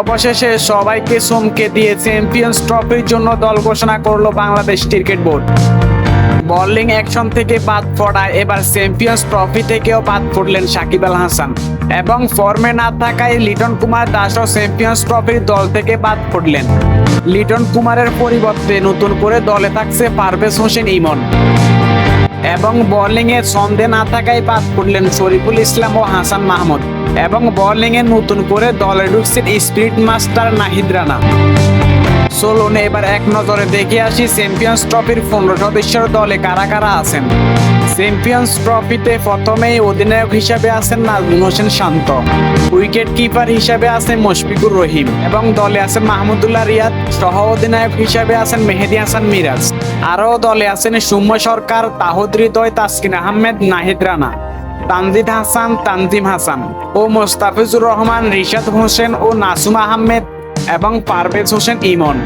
অবশেষে সবাইকে চমকে দিয়ে চ্যাম্পিয়ন্স ট্রফির জন্য দল ঘোষণা করল Bangladesh cricket board bowling action থেকে বাদ পড়ায় এবার চ্যাম্পিয়ন্স ট্রফি থেকেও বাদ পড়লেন সাকিব আল হাসান। এবং ফর্মে না থাকায় লিটন কুমার দাসও চ্যাম্পিয়ন্স ট্রফির দল থেকে বাদ পড়লেন। লিটন কুমারের পরিবর্তে নতুন করে দলে থাকছে পারভেজ হোসেন ইমন। এবং বোলিং এ সন্দেহ না থাকায় বাদ পড়লেন শরীফুল ইসলাম ও হাসান মাহমুদ। এবং বোলিং এ নতুন করে দলে ঢুকছেন স্পিরিট মাস্টার নাহিদ রানা। চলুন এবার এক নজরে দেখে আসি চ্যাম্পিয়ন্স ট্রফির পনেরো সদস্যের দলে কারা কারা আছেন। চ্যাম্পিয়ন্স ট্রফিতে প্রথমেই অধিনায়ক হিসাবে আছেন নাজমুল হোসেন শান্ত। উইকেট কিপার হিসাবে আছেন মুশফিকুর রহিম এবং দলে আছেন মাহমুদুল্লাহ রিয়াদ। সহ অধিনায়ক হিসাবে আছেন মেহেদি হাসান মিরাজ। আরও দলে আছেন সৌম্য সরকার, তাহুদ হৃদয়, তাসকিন আহমেদ, নাহিদ রানা। তানজিদ হাসান, তানজিম হাসান ও মোস্তাফিজুর রহমান, রিশাদ হোসেন ও নাসুম আহমেদ এবং পারভেজ হোসেন ইমন।